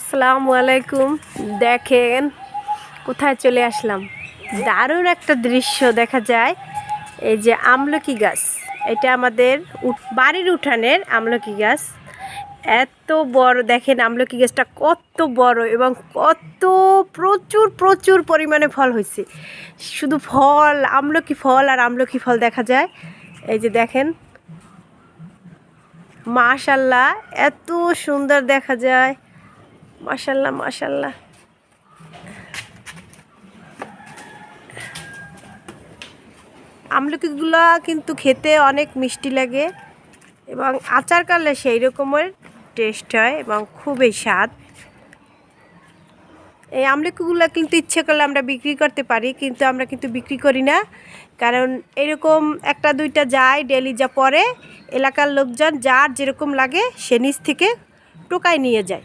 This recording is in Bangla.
আসসালামু আলাইকুম। দেখেন, কোথায় চলে আসলাম? দারুণ একটা দৃশ্য দেখা যায়। এই যে আমলকি গাছ, এটা আমাদের বাড়ির উঠানের আমলকি গাছ। এত বড়, দেখেন আমলকি গাছটা কত বড় এবং কত প্রচুর প্রচুর পরিমাণে ফল হয়েছে। শুধু ফল, আমলকি ফল আর আমলকি ফল দেখা যায়। এই যে দেখেন মাশাল্লাহ এত সুন্দর দেখা যায়। মাশাল্লাহ মাশাল্লাহ। আমলকিগুলো কিন্তু খেতে অনেক মিষ্টি লাগে এবং আচার করলে সেই রকমের টেস্ট হয় এবং খুবই স্বাদ। এই আমলকিগুলো কিন্তু ইচ্ছে করলে আমরা বিক্রি করতে পারি, কিন্তু আমরা কিন্তু বিক্রি করি না। কারণ এরকম একটা দুইটা যায় ডেলি যা পরে, এলাকার লোকজন যার যেরকম লাগে সে নিচ থেকে টোকায় নিয়ে যায়।